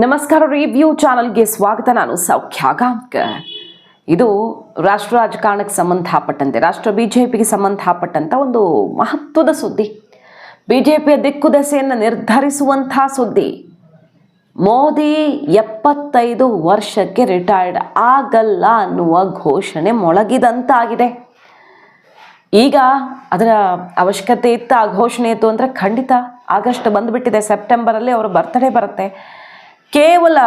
ನಮಸ್ಕಾರ ರಿವ್ಯೂ ಚಾನಲ್ಗೆ ಸ್ವಾಗತ. ನಾನು ಸೌಖ್ಯ ಇದು ರಾಷ್ಟ್ರ ರಾಜಕಾರಣಕ್ಕೆ ಸಂಬಂಧಪಟ್ಟಂತೆ, ರಾಷ್ಟ್ರ ಬಿಜೆಪಿಗೆ ಸಂಬಂಧಪಟ್ಟಂತ ಒಂದು ಮಹತ್ವದ ಸುದ್ದಿ. ಬಿಜೆಪಿಯ ದಿಕ್ಕುದೆಸೆಯನ್ನು ನಿರ್ಧರಿಸುವಂಥ ಸುದ್ದಿ. ಮೋದಿ ಎಪ್ಪತ್ತೈದು ವರ್ಷಕ್ಕೆ ರಿಟೈರ್ಡ್ ಆಗಲ್ಲ ಅನ್ನುವ ಘೋಷಣೆ ಮೊಳಗಿದಂತಾಗಿದೆ. ಈಗ ಅದರ ಅವಶ್ಯಕತೆ ಇತ್ತು ಆ ಘೋಷಣೆ ಇತ್ತು ಅಂದರೆ ಖಂಡಿತ ಆಗಸ್ಟ್ ಬಂದುಬಿಟ್ಟಿದೆ ಸೆಪ್ಟೆಂಬರಲ್ಲಿ ಅವರ ಬರ್ತಡೇ ಬರುತ್ತೆ. ಕೇವಲ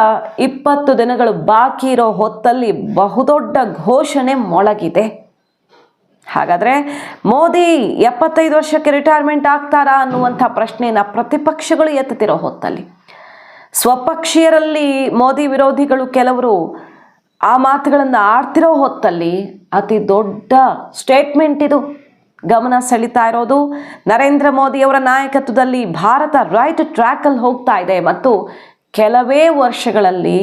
ಇಪ್ಪತ್ತು ದಿನಗಳು ಬಾಕಿ ಇರೋ ಹೊತ್ತಲ್ಲಿ ಬಹುದೊಡ್ಡ ಘೋಷಣೆ ಮೊಳಗಿದೆ. ಹಾಗಾದರೆ ಮೋದಿ ಎಪ್ಪತ್ತೈದು ವರ್ಷಕ್ಕೆ ರಿಟೈರ್ಮೆಂಟ್ ಆಗ್ತಾರಾ ಅನ್ನುವಂಥ ಪ್ರಶ್ನೆಯನ್ನು ಪ್ರತಿಪಕ್ಷಗಳು ಎತ್ತುತ್ತಿರೋ ಹೊತ್ತಲ್ಲಿ. ಸ್ವಪಕ್ಷೀಯರಲ್ಲಿ ಮೋದಿ ವಿರೋಧಿಗಳು ಕೆಲವರು ಆ ಮಾತುಗಳನ್ನು ಆಡ್ತಿರೋ ಹೊತ್ತಲ್ಲಿ ಅತಿ ದೊಡ್ಡ ಸ್ಟೇಟ್ಮೆಂಟ್ ಇದು. ಗಮನ ಸೆಳೀತಾ ಇರೋದು ನರೇಂದ್ರ ಮೋದಿಯವರ ನಾಯಕತ್ವದಲ್ಲಿ ಭಾರತ ರೈಟ್ ಟ್ರ್ಯಾಕಲ್ಲಿ ಹೋಗ್ತಾ ಇದೆ ಮತ್ತು ಕೆಲವೇ ವರ್ಷಗಳಲ್ಲಿ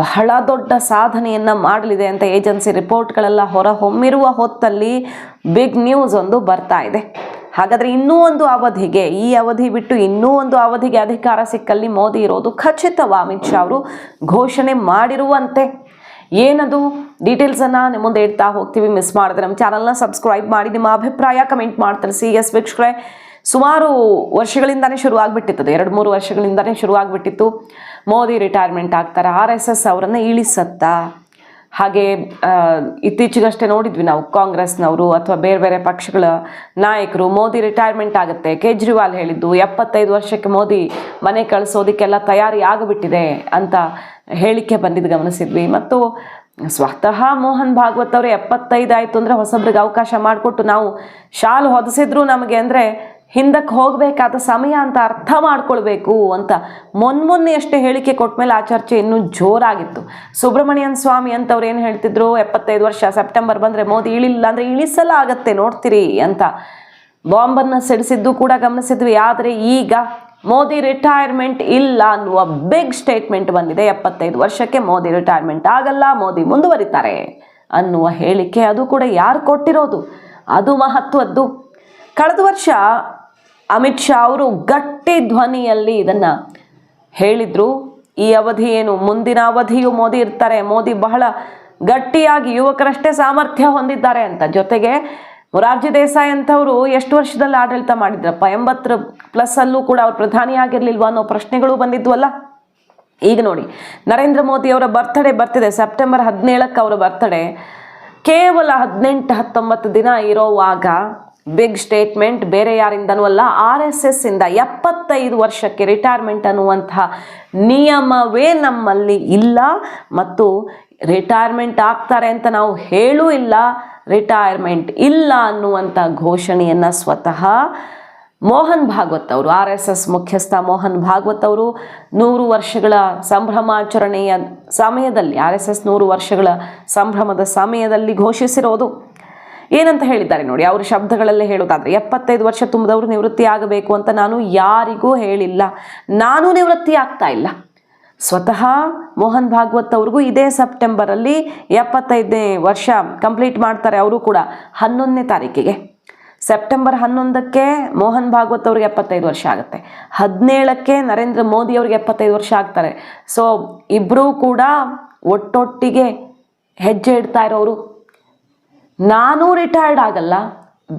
ಬಹಳ ದೊಡ್ಡ ಸಾಧನೆಯನ್ನು ಮಾಡಲಿದೆ ಅಂತ ಏಜೆನ್ಸಿ ರಿಪೋರ್ಟ್ಗಳೆಲ್ಲ ಹೊರಹೊಮ್ಮಿರುವ ಹೊತ್ತಲ್ಲಿ ಬಿಗ್ ನ್ಯೂಸ್ ಒಂದು ಬರ್ತಾ ಇದೆ. ಹಾಗಾದರೆ ಇನ್ನೂ ಒಂದು ಅವಧಿಗೆ, ಈ ಅವಧಿ ಬಿಟ್ಟು ಇನ್ನೂ ಒಂದು ಅವಧಿಗೆ ಅಧಿಕಾರ ಸಿಕ್ಕಲ್ಲಿ ಮೋದಿ ಇರೋದು ಖಚಿತವ ಅಮಿತ್ ಶಾ ಅವರು? ಘೋಷಣೆ ಮಾಡಿರುವಂತೆ. ಏನದು? ಡೀಟೇಲ್ಸನ್ನು ನಿಮ್ಮ ಮುಂದೆ ಇಡ್ತಾ ಹೋಗ್ತೀವಿ ಮಿಸ್ ಮಾಡಿದ್ರೆ ನಮ್ಮ ಚಾನಲ್ನ ಸಬ್ಸ್ಕ್ರೈಬ್ ಮಾಡಿ, ನಿಮ್ಮ ಅಭಿಪ್ರಾಯ ಕಮೆಂಟ್ ಮಾಡ್ತಾರೆ. ಸಿ ಎಸ್ ವೀಕ್ಷಕರೇ ಸುಮಾರು ವರ್ಷಗಳಿಂದನೇ ಶುರು ಆಗಿಬಿಟ್ಟಿತ್ತು ಎರಡು ಮೂರು ವರ್ಷಗಳಿಂದನೇ ಶುರು ಆಗಿಬಿಟ್ಟಿತ್ತು ಮೋದಿ ರಿಟೈರ್ಮೆಂಟ್ ಆಗ್ತಾರೆ? ಆರ್ ಎಸ್ ಎಸ್ ಅವರನ್ನು ಇಳಿಸತ್ತ? ಹಾಗೆ ಇತ್ತೀಚೆಗಷ್ಟೇ ನೋಡಿದ್ವಿ ನಾವು ಕಾಂಗ್ರೆಸ್ನವರು ಅಥವಾ ಬೇರೆ ಬೇರೆ ಪಕ್ಷಗಳ ನಾಯಕರು, ಮೋದಿ ರಿಟೈರ್ಮೆಂಟ್ ಆಗುತ್ತೆ. ಕೇಜ್ರಿವಾಲ್ ಹೇಳಿದ್ದು, ಎಪ್ಪತ್ತೈದು ವರ್ಷಕ್ಕೆ ಮೋದಿ ಮನೆ ಕಳಿಸೋದಕ್ಕೆಲ್ಲ ತಯಾರಿ ಆಗಿಬಿಟ್ಟಿದೆ ಅಂತ ಹೇಳಿಕೆ ಬಂದಿದ್ದು ಗಮನಿಸಿದ್ವಿ. ಮತ್ತು ಸ್ವತಃ ಮೋಹನ್ ಭಾಗವತ್ ಅವರು ಎಪ್ಪತ್ತೈದು ಆಯಿತು ಅಂದರೆ ಹೊಸಬ್ರಿಗೆ ಅವಕಾಶ ಮಾಡಿಕೊಟ್ಟು ನಾವು ಶಾಲು ಹೊದಿಸಿದ್ರು ನಮಗೆ ಅಂದರೆ ಹಿಂದಕ್ಕೆ ಹೋಗಬೇಕಾದ ಸಮಯ ಅಂತ ಅರ್ಥ ಮಾಡ್ಕೊಳ್ಬೇಕು ಅಂತ ಮೊನ್ಮೊನ್ನೆ ಅಷ್ಟೇ ಹೇಳಿಕೆ ಕೊಟ್ಮೇಲೆ ಆ ಚರ್ಚೆ ಇನ್ನೂ ಜೋರಾಗಿತ್ತು. ಸುಬ್ರಹ್ಮಣ್ಯನ್ ಸ್ವಾಮಿ ಅಂತವ್ರು ಏನು ಹೇಳ್ತಿದ್ರು? ಎಪ್ಪತ್ತೈದು ವರ್ಷ, ಸೆಪ್ಟೆಂಬರ್ ಬಂದರೆ ಮೋದಿ ಇಳಿಲ್ಲ ಅಂದರೆ ಇಳಿಸಲಾಗತ್ತೆ ನೋಡ್ತೀರಿ ಅಂತ. ಬಾಂಬನ್ನು ಸಿಡಿಸಿದ್ದು ಕೂಡ ಗಮನಿಸಿದ್ವಿ, ಆದರೆ ಈಗ ಮೋದಿ ರಿಟೈರ್ಮೆಂಟ್ ಇಲ್ಲ ಅನ್ನುವ ಬಿಗ್ ಸ್ಟೇಟ್ಮೆಂಟ್ ಬಂದಿದೆ. ಎಪ್ಪತ್ತೈದು ವರ್ಷಕ್ಕೆ ಮೋದಿ ರಿಟೈರ್ಮೆಂಟ್ ಆಗಲ್ಲ, ಮೋದಿ ಮುಂದುವರಿತಾರೆ ಅನ್ನುವ ಹೇಳಿಕೆ ಅದು ಕೂಡ ಯಾರು ಕೊಟ್ಟಿರೋದು? ಅದು ಮಹತ್ವದ್ದು. ಕಳೆದ ವರ್ಷ ಅಮಿತ್ ಶಾ ಅವರು ಗಟ್ಟಿ ಧ್ವನಿಯಲ್ಲಿ ಇದನ್ನು ಹೇಳಿದರು. ಈ ಅವಧಿ ಏನು? ಮುಂದಿನ ಅವಧಿಯು ಮೋದಿ ಇರ್ತಾರೆ. ಮೋದಿ ಬಹಳ ಗಟ್ಟಿಯಾಗಿ ಯುವಕರಷ್ಟೇ ಸಾಮರ್ಥ್ಯ ಹೊಂದಿದ್ದಾರೆ ಅಂತ. ಜೊತೆಗೆ ಮೊರಾರ್ಜಿ ದೇಸಾಯಿ ಅಂತವರು ಎಷ್ಟು ವರ್ಷದಲ್ಲಿ ಆಡಳಿತ ಮಾಡಿದ್ರಪ್ಪ? ಎಂಬತ್ತರ ಪ್ಲಸ್ ಅಲ್ಲೂ ಕೂಡ ಅವ್ರು ಪ್ರಧಾನಿ ಆಗಿರ್ಲಿಲ್ವಾ ಅನ್ನೋ ಪ್ರಶ್ನೆಗಳು ಬಂದಿದ್ವಲ್ಲ? ಈಗ ನೋಡಿ, ನರೇಂದ್ರ ಮೋದಿ ಅವರ ಬರ್ತ್ಡೇ ಬರ್ತಿದೆ. ಸೆಪ್ಟೆಂಬರ್ ಹದಿನೇಳಕ್ಕೆ ಅವರ ಬರ್ತ್ಡೇ ಕೇವಲ ಹದಿನೆಂಟು ಹತ್ತೊಂಬತ್ತು ದಿನ ಇರೋವಾಗ ಬಿಗ್ ಸ್ಟೇಟ್ಮೆಂಟ್ ಬೇರೆ ಯಾರಿಂದನೂ ಅಲ್ಲ ಆರ್ ಎಸ್ ಎಸ್ ಇಂದ ಎಪ್ಪತ್ತೈದು ವರ್ಷಕ್ಕೆ ರಿಟೈರ್ಮೆಂಟ್ ಅನ್ನುವಂತಹ ನಿಯಮವೇ ನಮ್ಮಲ್ಲಿ ಇಲ್ಲ ಮತ್ತು ರಿಟೈರ್ಮೆಂಟ್ ಆಗ್ತಾರೆ ಅಂತ ನಾವು ಹೇಳೂ ಇಲ್ಲ ರಿಟೈರ್ಮೆಂಟ್ ಇಲ್ಲ ಅನ್ನುವಂಥ ಘೋಷಣೆಯನ್ನು ಸ್ವತಃ ಮೋಹನ್ ಭಾಗವತ್ ಅವರು ಆರ್ ಎಸ್ ಎಸ್ ಮುಖ್ಯಸ್ಥ ಮೋಹನ್ ಭಾಗವತ್ ಅವರು ನೂರು ವರ್ಷಗಳ ಸಂಭ್ರಮಾಚರಣೆಯ ಸಮಯದಲ್ಲಿ ಆರ್ ಎಸ್ ಎಸ್ ನೂರು ವರ್ಷಗಳ ಸಂಭ್ರಮದ ಸಮಯದಲ್ಲಿ ಘೋಷಿಸಿರೋದು. ಏನಂತ ಹೇಳಿದ್ದಾರೆ ನೋಡಿ, ಅವ್ರ ಶಬ್ದಗಳಲ್ಲೇ ಹೇಳೋದಾದ್ರೆ ಎಪ್ಪತ್ತೈದು ವರ್ಷ ತುಂಬಿದವರು ನಿವೃತ್ತಿ ಆಗಬೇಕು ಅಂತ ನಾನು ಯಾರಿಗೂ ಹೇಳಿಲ್ಲ. ನಾನು ನಿವೃತ್ತಿ ಆಗ್ತಾ ಇಲ್ಲ. ಸ್ವತಃ ಮೋಹನ್ ಭಾಗವತ್ ಅವ್ರಿಗೂ ಇದೇ ಸೆಪ್ಟೆಂಬರಲ್ಲಿ ಎಪ್ಪತ್ತೈದನೇ ವರ್ಷ ಕಂಪ್ಲೀಟ್ ಮಾಡ್ತಾರೆ ಅವರು ಕೂಡ ಹನ್ನೊಂದನೇ ತಾರೀಕಿಗೆ. ಸೆಪ್ಟೆಂಬರ್ ಹನ್ನೊಂದಕ್ಕೆ ಮೋಹನ್ ಭಾಗವತ್ ಅವ್ರಿಗೆ ಎಪ್ಪತ್ತೈದು ವರ್ಷ ಆಗುತ್ತೆ. ಹದಿನೇಳಕ್ಕೆ ನರೇಂದ್ರ ಮೋದಿ ಅವ್ರಿಗೆ ಎಪ್ಪತ್ತೈದು ವರ್ಷ ಆಗ್ತಾರೆ. ಸೊ ಇಬ್ಬರೂ ಕೂಡ ಒಟ್ಟೊಟ್ಟಿಗೆ ಹೆಜ್ಜೆ ಇಡ್ತಾ ಇರೋರು. ನಾನೂ ರಿಟೈರ್ಡ್ ಆಗಲ್ಲ,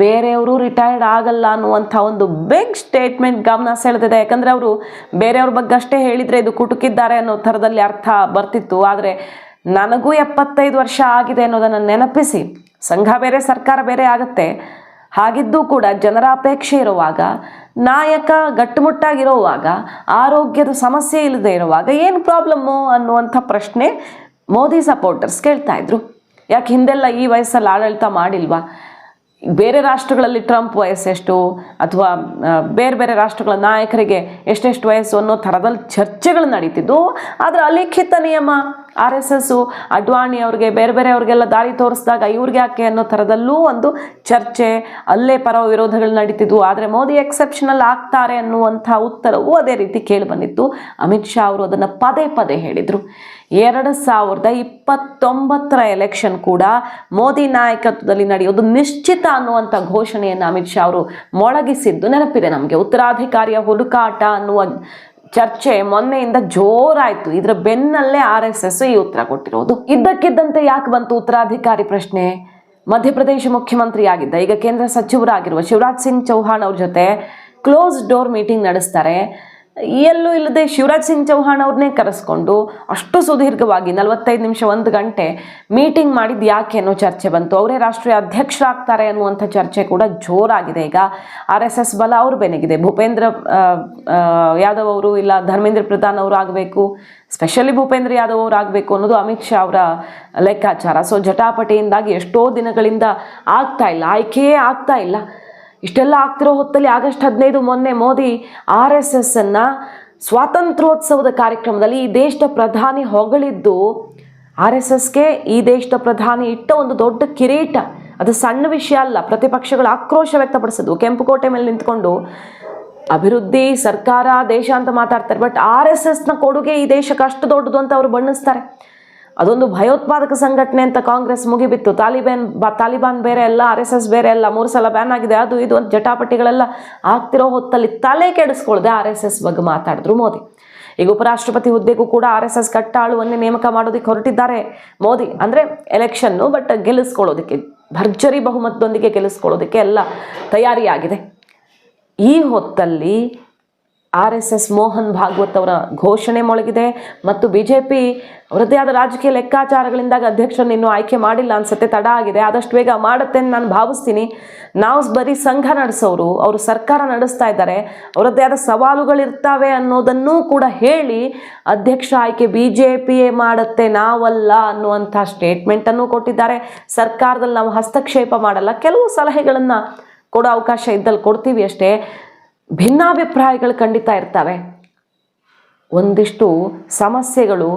ಬೇರೆಯವರು ರಿಟೈರ್ಡ್ ಆಗಲ್ಲ ಅನ್ನುವಂಥ ಒಂದು ಬಿಗ್ ಸ್ಟೇಟ್ಮೆಂಟ್ ಗಮನ ಸೆಳೆದಿದೆ. ಯಾಕಂದರೆ ಅವರು ಬೇರೆಯವ್ರ ಬಗ್ಗೆ ಅಷ್ಟೇ ಹೇಳಿದರೆ ಇದು ಕುಟುಕಿದ್ದಾರೆ ಅನ್ನೋ ಥರದಲ್ಲಿ ಅರ್ಥ ಬರ್ತಿತ್ತು. ಆದರೆ ನನಗೂ ಎಪ್ಪತ್ತೈದು ವರ್ಷ ಆಗಿದೆ ಅನ್ನೋದನ್ನು ನೆನಪಿಸಿ. ಸಂಘ ಬೇರೆ, ಸರ್ಕಾರ ಬೇರೆ ಆಗುತ್ತೆ. ಹಾಗಿದ್ದೂ ಕೂಡ ಜನರ ಅಪೇಕ್ಷೆ ಇರುವಾಗ, ನಾಯಕ ಗಟ್ಟುಮುಟ್ಟಾಗಿರುವಾಗ, ಆರೋಗ್ಯದ ಸಮಸ್ಯೆ ಇಲ್ಲದೆ ಇರುವಾಗ ಏನು ಪ್ರಾಬ್ಲಮ್ಮು ಅನ್ನುವಂಥ ಪ್ರಶ್ನೆ ಮೋದಿ ಸಪೋರ್ಟರ್ಸ್ ಕೇಳ್ತಾ ಇದ್ರು. ಯಾಕೆ ಹಿಂದೆಲ್ಲ ಈ ವಯಸ್ಸಲ್ಲಿ ಆಡಳಿತ ಮಾಡಿಲ್ವಾ? ಬೇರೆ ರಾಷ್ಟ್ರಗಳಲ್ಲಿ ಟ್ರಂಪ್ ವಯಸ್ಸೆಷ್ಟು ಅಥವಾ ಬೇರೆ ಬೇರೆ ರಾಷ್ಟ್ರಗಳ ನಾಯಕರಿಗೆ ಎಷ್ಟೆಷ್ಟು ವಯಸ್ಸು ಅನ್ನೋ ಥರದಲ್ಲಿ ಚರ್ಚೆಗಳು ನಡೀತಿದ್ದು ಆದರೆ ಅಲಿಖಿತ ನಿಯಮ ಆರ್ ಎಸ್ ಎಸ್ಸು, ಅಡ್ವಾಣಿ ಅವ್ರಿಗೆ, ಬೇರೆ ಬೇರೆ ಅವ್ರಿಗೆಲ್ಲ ದಾರಿ ತೋರಿಸಿದಾಗ ಇವ್ರಿಗೆ ಯಾಕೆ ಅನ್ನೋ ಥರದಲ್ಲೂ ಒಂದು ಚರ್ಚೆ, ಅಲ್ಲೇ ಪರ ವಿರೋಧಗಳು ನಡೀತಿದ್ವು. ಆದರೆ ಮೋದಿ ಎಕ್ಸೆಪ್ಷನಲ್ ಆಗ್ತಾರೆ ಅನ್ನುವಂಥ ಉತ್ತರವೂ ಅದೇ ರೀತಿ ಕೇಳಿ ಬಂದಿತ್ತು. ಅಮಿತ್ ಶಾ ಅವರು ಅದನ್ನು ಪದೇ ಪದೇ ಹೇಳಿದರು. ಎರಡು ಸಾವಿರದ ಇಪ್ಪತ್ತೊಂಬತ್ತರ ಎಲೆಕ್ಷನ್ ಕೂಡ ಮೋದಿ ನಾಯಕತ್ವದಲ್ಲಿ ನಡೆಯೋದು ನಿಶ್ಚಿತ ಅನ್ನುವಂಥ ಘೋಷಣೆಯನ್ನು ಅಮಿತ್ ಶಾ ಅವರು ಮೊಳಗಿಸಿದ್ದು ನೆನಪಿದೆ ನಮಗೆ. ಉತ್ತರಾಧಿಕಾರಿಯ ಹುಡುಕಾಟ ಅನ್ನುವ ಚರ್ಚೆ ಮೊನ್ನೆಯಿಂದ ಜೋರಾಯ್ತು. ಇದರ ಬೆನ್ನಲ್ಲೇ ಆರ್ ಎಸ್ ಎಸ್ ಈ ಉತ್ತರ ಕೊಟ್ಟಿರೋದು. ಇದ್ದಕ್ಕಿದ್ದಂತೆ ಯಾಕೆ ಬಂತು ಉತ್ತರಾಧಿಕಾರಿ ಪ್ರಶ್ನೆ? ಮಧ್ಯಪ್ರದೇಶ ಮುಖ್ಯಮಂತ್ರಿಯಾಗಿದ್ದ, ಈಗ ಕೇಂದ್ರ ಸಚಿವರಾಗಿರುವ ಶಿವರಾಜ್ ಸಿಂಗ್ ಚೌಹಾಣ್ ಅವ್ರ ಜೊತೆ ಕ್ಲೋಸ್ ಡೋರ್ ಮೀಟಿಂಗ್ ನಡೆಸ್ತಾರೆ. ಎಲ್ಲೂ ಇಲ್ಲದೆ ಶಿವರಾಜ್ ಸಿಂಗ್ ಚೌಹಾಣ್ ಅವ್ರನ್ನೇ ಕರೆಸ್ಕೊಂಡು ಅಷ್ಟು ಸುದೀರ್ಘವಾಗಿ ನಲವತ್ತೈದು ನಿಮಿಷ ಒಂದು ಗಂಟೆ ಮೀಟಿಂಗ್ ಮಾಡಿದ್ದು ಯಾಕೆ ಅನ್ನೋ ಚರ್ಚೆ ಬಂತು. ಅವರೇ ರಾಷ್ಟ್ರೀಯ ಅಧ್ಯಕ್ಷರಾಗ್ತಾರೆ ಅನ್ನುವಂಥ ಚರ್ಚೆ ಕೂಡ ಜೋರಾಗಿದೆ. ಈಗ ಆರ್ ಎಸ್ ಎಸ್ ಬಲ ಅವ್ರ ಬೆನಗಿದೆ. ಭೂಪೇಂದ್ರ ಯಾದವ್ ಅವರು ಇಲ್ಲ ಧರ್ಮೇಂದ್ರ ಪ್ರಧಾನ್ ಅವರು ಆಗಬೇಕು ಸ್ಪೆಷಲಿ ಭೂಪೇಂದ್ರ ಯಾದವ್ ಅವರು ಆಗಬೇಕು ಅನ್ನೋದು ಅಮಿತ್ ಶಾ ಅವರ ಲೆಕ್ಕಾಚಾರ. ಸೊ ಜಟಾಪಟಿಯಿಂದಾಗಿ ಎಷ್ಟೋ ದಿನಗಳಿಂದ ಆಗ್ತಾ ಇಲ್ಲ. ಆಯ್ಕೆಯೇ ಆಗ್ತಾ ಇಲ್ಲ. ಇಷ್ಟೆಲ್ಲ ಆಗ್ತಿರೋ ಹೊತ್ತಲ್ಲಿ ಆಗಸ್ಟ್ ಹದಿನೈದು ಮೊನ್ನೆ ಮೋದಿ ಆರ್ ಎಸ್ ಎಸ್ ಅನ್ನ ಸ್ವಾತಂತ್ರ್ಯೋತ್ಸವದ ಕಾರ್ಯಕ್ರಮದಲ್ಲಿ ಈ ದೇಶದ ಪ್ರಧಾನಿ ಹೊಗಳಿದ್ದು ಆರ್ ಎಸ್ ಎಸ್ಗೆ ಈ ದೇಶದ ಪ್ರಧಾನಿ ಇಟ್ಟ ಒಂದು ದೊಡ್ಡ ಕಿರೀಟ. ಅದು ಸಣ್ಣ ವಿಷಯ ಅಲ್ಲ, ಪ್ರತಿಪಕ್ಷಗಳು ಆಕ್ರೋಶ ವ್ಯಕ್ತಪಡಿಸಿದ್ವು ಕೆಂಪುಕೋಟೆ ಮೇಲೆ ನಿಂತ್ಕೊಂಡು ಅಭಿವೃದ್ಧಿ, ಸರ್ಕಾರ, ದೇಶ ಅಂತ ಮಾತಾಡ್ತಾರೆ. ಬಟ್ ಆರ್ ಎಸ್ ಎಸ್ನ ಕೊಡುಗೆ ಈ ದೇಶಕ್ಕೆ ಅಷ್ಟು ದೊಡ್ಡದು ಅಂತ ಅವರು ಬಣ್ಣಿಸ್ತಾರೆ. ಅದೊಂದು ಭಯೋತ್ಪಾದಕ ಸಂಘಟನೆ ಅಂತ ಕಾಂಗ್ರೆಸ್ ಮುಗಿಬಿತ್ತು. ತಾಲಿಬಾನ್ ತಾಲಿಬಾನ್ ಬೇರೆ ಎಲ್ಲ, ಆರ್ ಎಸ್ ಎಸ್ ಬೇರೆ ಎಲ್ಲ ಮೂರು ಸಲ ಬ್ಯಾನ್ ಆಗಿದೆ. ಅದು ಇದು ಅಂತ ಜಟಾಪಟಿಗಳೆಲ್ಲ ಆಗ್ತಿರೋ ಹೊತ್ತಲ್ಲಿ ತಲೆ ಕೆಡಿಸ್ಕೊಳ್ದೆ ಆರ್ ಎಸ್ ಎಸ್ ಬಗ್ಗೆ ಮಾತಾಡಿದ್ರು ಮೋದಿ. ಈಗ ಉಪರಾಷ್ಟ್ರಪತಿ ಹುದ್ದೆಗೂ ಕೂಡ ಆರ್ ಎಸ್ ಎಸ್ ಕಟ್ಟಾಳುವನ್ನೇ ನೇಮಕ ಮಾಡೋದಕ್ಕೆ ಹೊರಟಿದ್ದಾರೆ ಮೋದಿ. ಅಂದರೆ ಎಲೆಕ್ಷನ್ನು ಬಟ್ ಗೆಲ್ಲಿಸ್ಕೊಳ್ಳೋದಕ್ಕೆ, ಭರ್ಜರಿ ಬಹುಮತದೊಂದಿಗೆ ಗೆಲ್ಲಿಸ್ಕೊಳ್ಳೋದಕ್ಕೆ ಎಲ್ಲ ತಯಾರಿಯಾಗಿದೆ. ಈ ಹೊತ್ತಲ್ಲಿ R S S Mohan Bhagwat ಅವರ ಘೋಷಣೆ ಮೊಳಗಿದೆ ಮತ್ತು ಬಿ ಜೆ ಪಿ ಅವರದ್ದೇ ಆದ ರಾಜಕೀಯ ಲೆಕ್ಕಾಚಾರಗಳಿಂದಾಗಿ ಅಧ್ಯಕ್ಷರನ್ನು ಇನ್ನೂ ಆಯ್ಕೆ ಮಾಡಿಲ್ಲ ಅನ್ಸುತ್ತೆ, ತಡ ಆಗಿದೆ. ಆದಷ್ಟು ಬೇಗ ಮಾಡುತ್ತೆ ಅಂತ ನಾನು ಭಾವಿಸ್ತೀನಿ. ನಾವು ಬರೀ ಸಂಘ ನಡೆಸೋರು, ಅವರು ಸರ್ಕಾರ ನಡೆಸ್ತಾ ಇದ್ದಾರೆ, ಅವರದ್ದೇ ಆದ ಸವಾಲುಗಳಿರ್ತಾವೆ ಅನ್ನೋದನ್ನೂ ಕೂಡ ಹೇಳಿ ಅಧ್ಯಕ್ಷ ಆಯ್ಕೆ ಬಿ ಜೆ ಪಿಯೇ ಮಾಡುತ್ತೆ ನಾವಲ್ಲ ಅನ್ನುವಂಥ ಸ್ಟೇಟ್ಮೆಂಟನ್ನು ಕೊಟ್ಟಿದ್ದಾರೆ. ಸರ್ಕಾರದಲ್ಲಿ ನಾವು ಹಸ್ತಕ್ಷೇಪ ಮಾಡಲ್ಲ, ಕೆಲವು ಸಲಹೆಗಳನ್ನು ಕೊಡೋ ಅವಕಾಶ ಇದ್ದಲ್ಲಿ ಕೊಡ್ತೀವಿ ಅಷ್ಟೇ. ಭಿನ್ನಾಭಿಪ್ರಾಯಗಳು ಖಂಡಿತ ಇರ್ತವೆ. ಒಂದಿಷ್ಟು ಸಮಸ್ಯೆಗಳು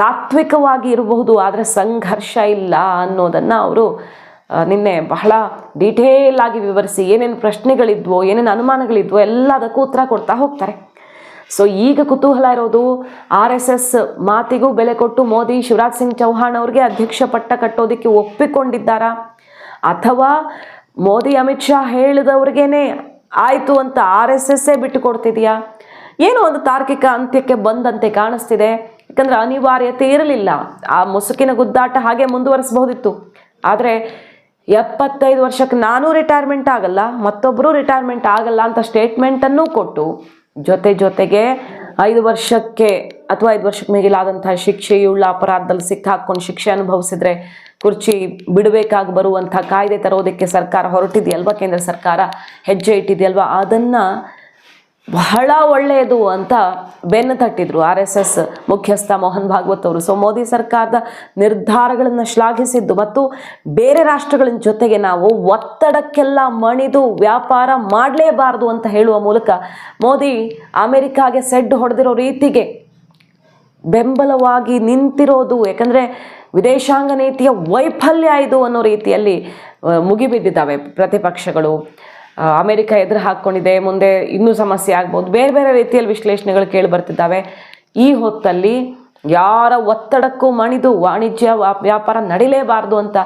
ತಾತ್ವಿಕವಾಗಿ ಇರಬಹುದು, ಆದರೆ ಸಂಘರ್ಷ ಇಲ್ಲ ಅನ್ನೋದನ್ನು ಅವರು ನಿನ್ನೆ ಬಹಳ ಡೀಟೇಲ್ ಆಗಿ ವಿವರಿಸಿ ಏನೇನು ಪ್ರಶ್ನೆಗಳಿದ್ವೋ, ಏನೇನು ಅನುಮಾನಗಳಿದ್ವೋ ಎಲ್ಲದಕ್ಕೂ ಉತ್ತರ ಕೊಡ್ತಾ ಹೋಗ್ತಾರೆ. ಸೊ ಈಗ ಕುತೂಹಲ ಇರೋದು ಆರ್ ಎಸ್ ಎಸ್ ಮಾತಿಗೂ ಬೆಲೆ ಕೊಟ್ಟು ಮೋದಿ, ಶಿವರಾಜ್ ಸಿಂಗ್ ಚೌಹಾಣ್ ಅವ್ರಿಗೆ ಅಧ್ಯಕ್ಷ ಪಟ್ಟ ಕಟ್ಟೋದಕ್ಕೆ ಒಪ್ಪಿಕೊಂಡಿದ್ದಾರಾ? ಅಥವಾ ಮೋದಿ, ಅಮಿತ್ ಶಾ ಹೇಳಿದವ್ರಿಗೇನೆ ಆಯಿತು ಅಂತ ಆರ್ ಎಸ್ ಎಸ್ಸೇ ಬಿಟ್ಟು ಒಂದು ತಾರ್ಕಿಕ ಅಂತ್ಯಕ್ಕೆ ಬಂದಂತೆ ಕಾಣಿಸ್ತಿದೆ. ಯಾಕಂದರೆ ಅನಿವಾರ್ಯತೆ ಇರಲಿಲ್ಲ. ಆ ಮುಸುಕಿನ ಗುದ್ದಾಟ ಹಾಗೆ ಮುಂದುವರಿಸಬಹುದಿತ್ತು. ಆದರೆ ಎಪ್ಪತ್ತೈದು ವರ್ಷಕ್ಕೆ ನಾನು ರಿಟೈರ್ಮೆಂಟ್ ಆಗಲ್ಲ ಮತ್ತೊಬ್ಬರು ರಿಟೈರ್ಮೆಂಟ್ ಆಗಲ್ಲ ಅಂತ ಸ್ಟೇಟ್ಮೆಂಟನ್ನು ಕೊಟ್ಟು ಜೊತೆ ಜೊತೆಗೆ ಐದು ವರ್ಷಕ್ಕೆ ಅಥವಾ ಐದು ವರ್ಷಕ್ಕೆ ಮಿಗಿಲಾದಂತಹ ಶಿಕ್ಷೆಯುಳ್ಳ ಅಪರಾಧದಲ್ಲಿ ಸಿಕ್ಕಾಕೊಂಡು ಶಿಕ್ಷೆ ಅನುಭವಿಸಿದ್ರೆ ಕುರ್ಚಿ ಬಿಡಬೇಕಾಗಿ ಬರುವಂಥ ಕಾಯ್ದೆ ತರೋದಕ್ಕೆ ಸರ್ಕಾರ ಹೊರಟಿದೆಯಲ್ವ? ಕೇಂದ್ರ ಸರ್ಕಾರ ಹೆಜ್ಜೆ ಇಟ್ಟಿದೆಯಲ್ವ? ಅದನ್ನು ಬಹಳ ಒಳ್ಳೆಯದು ಅಂತ ಬೆನ್ನು ತಟ್ಟಿದ್ರು ಆರ್ ಎಸ್ ಎಸ್ ಮುಖ್ಯಸ್ಥ ಮೋಹನ್ ಭಾಗವತ್ ಅವರು. ಸೊ ಮೋದಿ ಸರ್ಕಾರದ ನಿರ್ಧಾರಗಳನ್ನು ಶ್ಲಾಘಿಸಿದ್ದು ಮತ್ತು ಬೇರೆ ರಾಷ್ಟ್ರಗಳ ಜೊತೆಗೆ ನಾವು ಒತ್ತಡಕ್ಕೆಲ್ಲ ಮಣಿದು ವ್ಯಾಪಾರ ಮಾಡಲೇಬಾರದು ಅಂತ ಹೇಳುವ ಮೂಲಕ ಮೋದಿ ಅಮೆರಿಕಾಗೆ ಸೆಡ್ ಹೊಡೆದಿರೋ ರೀತಿಗೆ ಬೆಂಬಲವಾಗಿ ನಿಂತಿರೋದು. ಯಾಕಂದರೆ ವಿದೇಶಾಂಗ ನೀತಿಯ ವೈಫಲ್ಯ ಇದು ಅನ್ನೋ ರೀತಿಯಲ್ಲಿ ಮುಗಿಬಿದ್ದಿದ್ದಾವೆ ಪ್ರತಿಪಕ್ಷಗಳು. ಅಮೆರಿಕ ಎದುರು ಹಾಕ್ಕೊಂಡಿದೆ, ಮುಂದೆ ಇನ್ನೂ ಸಮಸ್ಯೆ ಆಗ್ಬೋದು. ಬೇರೆ ಬೇರೆ ರೀತಿಯಲ್ಲಿ ವಿಶ್ಲೇಷಣೆಗಳು ಕೇಳಿ ಬರ್ತಿದ್ದಾವೆ. ಈ ಹೊತ್ತಲ್ಲಿ ಯಾರ ಒತ್ತಡಕ್ಕೂ ಮಣಿದು ವಾಣಿಜ್ಯ ವ್ಯಾ- ವ್ಯಾಪಾರ ನಡಿಲೇಬಾರ್ದು ಅಂತ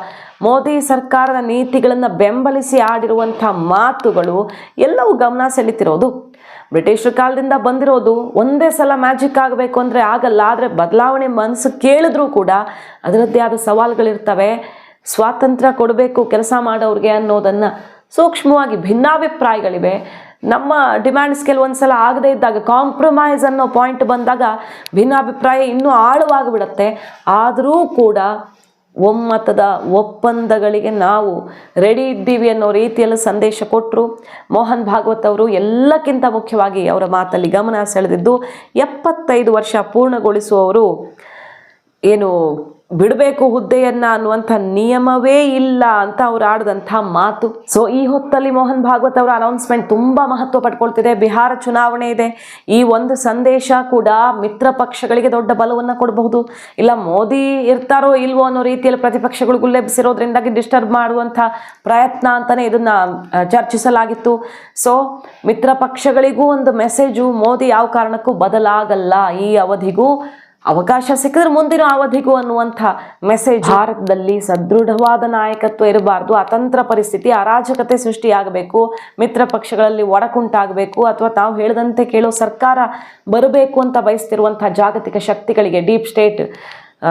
ಮೋದಿ ಸರ್ಕಾರದ ನೀತಿಗಳನ್ನು ಬೆಂಬಲಿಸಿ ಆಡಿರುವಂಥ ಮಾತುಗಳು ಎಲ್ಲವೂ ಗಮನ ಸೆಳೀತಿರೋದು. ಬ್ರಿಟಿಷರ ಕಾಲದಿಂದ ಬಂದಿರೋದು ಒಂದೇ ಸಲ ಮ್ಯಾಜಿಕ್ ಆಗಬೇಕು ಅಂದರೆ ಆಗಲ್ಲ, ಆದರೆ ಬದಲಾವಣೆ ಮನಸ್ಸು ಕೇಳಿದ್ರೂ ಕೂಡ ಅದರದ್ದೇ ಆದ ಸವಾಲುಗಳಿರ್ತವೆ. ಸ್ವಾತಂತ್ರ್ಯ ಕೊಡಬೇಕು ಕೆಲಸ ಮಾಡೋರಿಗೆ ಅನ್ನೋದನ್ನು ಸೂಕ್ಷ್ಮವಾಗಿ ಭಿನ್ನಾಭಿಪ್ರಾಯಗಳಿವೆ. ನಮ್ಮ ಡಿಮ್ಯಾಂಡ್ಸ್ ಕೆಲವೊಂದು ಸಲ ಆಗದೇ ಇದ್ದಾಗ ಕಾಂಪ್ರಮೈಸ್ ಅನ್ನೋ ಪಾಯಿಂಟ್ ಬಂದಾಗ ಭಿನ್ನಾಭಿಪ್ರಾಯ ಇನ್ನೂ ಆಳವಾಗಿಬಿಡುತ್ತೆ. ಆದರೂ ಕೂಡ ಒಮ್ಮತದ ಒಪ್ಪಂದಗಳಿಗೆ ನಾವು ರೆಡಿ ಇದ್ದೀವಿ ಅನ್ನೋ ರೀತಿಯಲ್ಲಿ ಸಂದೇಶ ಕೊಟ್ಟರು ಮೋಹನ್ ಭಾಗವತ್ ಅವರು ಎಲ್ಲಕ್ಕಿಂತ ಮುಖ್ಯವಾಗಿ ಅವರ ಮಾತಲ್ಲಿ ಗಮನ ಸೆಳೆದಿದ್ದು, ಎಪ್ಪತ್ತೈದು ವರ್ಷ ಪೂರ್ಣಗೊಳಿಸುವವರು ಏನು ಬಿಡಬೇಕು ಹುದ್ದೆಯನ್ನ ಅನ್ನುವಂಥ ನಿಯಮವೇ ಇಲ್ಲ ಅಂತ ಅವ್ರು ಆಡಿದಂಥ ಮಾತು. ಸೊ ಈ ಹೊತ್ತಲ್ಲಿ ಮೋಹನ್ ಭಾಗವತ್ ಅವರ ಅನೌನ್ಸ್ಮೆಂಟ್ ತುಂಬಾ ಮಹತ್ವ ಪಡ್ಕೊಳ್ತಿದೆ. ಬಿಹಾರ ಚುನಾವಣೆ ಇದೆ. ಈ ಒಂದು ಸಂದೇಶ ಕೂಡ ಮಿತ್ರ ಪಕ್ಷಗಳಿಗೆ ದೊಡ್ಡ ಬಲವನ್ನು ಕೊಡಬಹುದು. ಇಲ್ಲ, ಮೋದಿ ಇರ್ತಾರೋ ಇಲ್ವೋ ಅನ್ನೋ ರೀತಿಯಲ್ಲಿ ಪ್ರತಿಪಕ್ಷಗಳು ಗುಲ್ಲೆಬ್ಸಿರೋದ್ರಿಂದಾಗಿ ಡಿಸ್ಟರ್ಬ್ ಮಾಡುವಂಥ ಪ್ರಯತ್ನ ಅಂತಾನೆ ಇದನ್ನ ಚರ್ಚಿಸಲಾಗಿತ್ತು. ಸೊ ಮಿತ್ರ ಪಕ್ಷಗಳಿಗೂ ಒಂದು ಮೆಸೇಜು ಮೋದಿ ಯಾವ ಕಾರಣಕ್ಕೂ ಬದಲಾಗಲ್ಲ. ಈ ಅವಧಿಗೂ ಅವಕಾಶ ಸಿಕ್ಕಿದ್ರೆ ಮುಂದಿನ ಅವಧಿಗೂ ಅನ್ನುವಂಥ ಮೆಸೇಜ್ ಭಾರತದಲ್ಲಿ ಸದೃಢವಾದ ನಾಯಕತ್ವ ಇರಬಾರ್ದು. ಅತಂತ್ರ ಪರಿಸ್ಥಿತಿ, ಅರಾಜಕತೆ ಸೃಷ್ಟಿಯಾಗಬೇಕು. ಮಿತ್ರ ಪಕ್ಷಗಳಲ್ಲಿ ಒಡಕುಂಟಾಗಬೇಕು. ಅಥವಾ ತಾವು ಹೇಳಿದಂತೆ ಕೇಳೋ ಸರ್ಕಾರ ಬರಬೇಕು ಅಂತ ಬಯಸ್ತಿರುವಂಥ ಜಾಗತಿಕ ಶಕ್ತಿಗಳಿಗೆ ಡೀಪ್ ಸ್ಟೇಟ್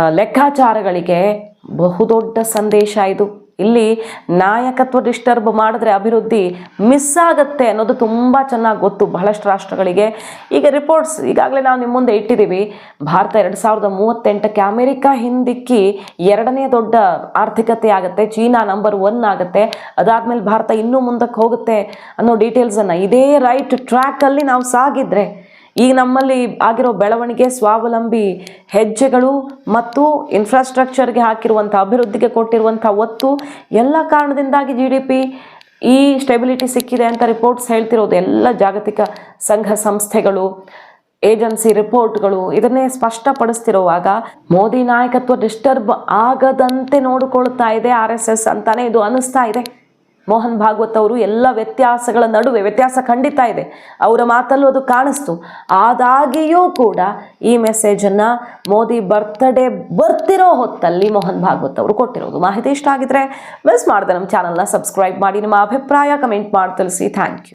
ಲೆಕ್ಕಾಚಾರಗಳಿಗೆ ಬಹುದೊಡ್ಡ ಸಂದೇಶ ಇದು. ಇಲ್ಲಿ ನಾಯಕತ್ವ ಡಿಸ್ಟರ್ಬ್ ಮಾಡಿದ್ರೆ ಅಭಿವೃದ್ಧಿ ಮಿಸ್ ಆಗುತ್ತೆ ಅನ್ನೋದು ತುಂಬ ಚೆನ್ನಾಗಿ ಗೊತ್ತು ಬಹಳಷ್ಟು ರಾಷ್ಟ್ರಗಳಿಗೆ. ಈಗ ರಿಪೋರ್ಟ್ಸ್ ಈಗಾಗಲೇ ನಾವು ನಿಮ್ಮ ಮುಂದೆ ಇಟ್ಟಿದ್ದೀವಿ ಭಾರತ ಎರಡು ಸಾವಿರದ ಮೂವತ್ತೆಂಟಕ್ಕೆ ಅಮೆರಿಕ ಹಿಂದಿಕ್ಕಿ ಎರಡನೇ ದೊಡ್ಡ ಆರ್ಥಿಕತೆ ಆಗುತ್ತೆ, ಚೀನಾ ನಂಬರ್ ಒನ್ ಆಗುತ್ತೆ. ಅದಾದಮೇಲೆ ಭಾರತ ಇನ್ನೂ ಮುಂದಕ್ಕೆ ಹೋಗುತ್ತೆ ಅನ್ನೋ ಡೀಟೇಲ್ಸನ್ನು ಇದೇ ರೈಟ್ ಟ್ರ್ಯಾಕಲ್ಲಿ ನಾವು ಸಾಗಿದ್ರೆ ಈಗ ನಮ್ಮಲ್ಲಿ ಆಗಿರೋ ಬೆಳವಣಿಗೆ, ಸ್ವಾವಲಂಬಿ, ಹೆಜ್ಜೆಗಳು ಮತ್ತು ಇನ್ಫ್ರಾಸ್ಟ್ರಕ್ಚರ್ಗೆ ಹಾಕಿರುವಂಥ, ಅಭಿವೃದ್ಧಿಗೆ ಕೊಟ್ಟಿರುವಂಥ ಒತ್ತು ಎಲ್ಲ ಕಾರಣದಿಂದಾಗಿ ಜಿ ಈ ಸ್ಟೆಬಿಲಿಟಿ ಸಿಕ್ಕಿದೆ ಅಂತ ರಿಪೋರ್ಟ್ಸ್ ಹೇಳ್ತಿರೋದು ಎಲ್ಲ ಜಾಗತಿಕ ಸಂಘ ಸಂಸ್ಥೆಗಳು ಏಜೆನ್ಸಿ ರಿಪೋರ್ಟ್ಗಳು ಇದನ್ನೇ ಸ್ಪಷ್ಟಪಡಿಸ್ತಿರುವಾಗ ಮೋದಿ ನಾಯಕತ್ವ ಡಿಸ್ಟರ್ಬ್ ಆಗದಂತೆ ನೋಡಿಕೊಳ್ತಾ ಇದೆ ಆರ್ ಎಸ್ ಎಸ್ ಅಂತಾನೆ ಇದು ಅನ್ನಿಸ್ತಾ ಇದೆ. ಮೋಹನ್ ಭಾಗವತ್ ಅವರು ಎಲ್ಲ ವ್ಯತ್ಯಾಸಗಳ ನಡುವೆ, ವ್ಯತ್ಯಾಸ ಖಂಡಿತ ಇದೆ. ಅವರ ಮಾತಲ್ಲೂ ಅದು ಕಾಣಿಸ್ತು. ಆದಾಗಿಯೂ ಕೂಡ ಈ ಮೆಸೇಜನ್ನು ಮೋದಿ ಬರ್ತ್ಡೇ ಬರ್ತಿರೋ ಹೊತ್ತಲ್ಲಿ ಮೋಹನ್ ಭಾಗವತ್ ಅವರು ಕೊಟ್ಟಿರೋದು. ಮಾಹಿತಿ ಇಷ್ಟ ಆಗಿದ್ರೆ ಮಿಸ್ ಮಾಡಿದೆ ನಮ್ಮ ಚಾನಲ್ನ ಸಬ್ಸ್ಕ್ರೈಬ್ ಮಾಡಿ. ನಿಮ್ಮ ಅಭಿಪ್ರಾಯ ಕಮೆಂಟ್ ಮಾಡಿ ತಿಳಿಸಿ. Thank you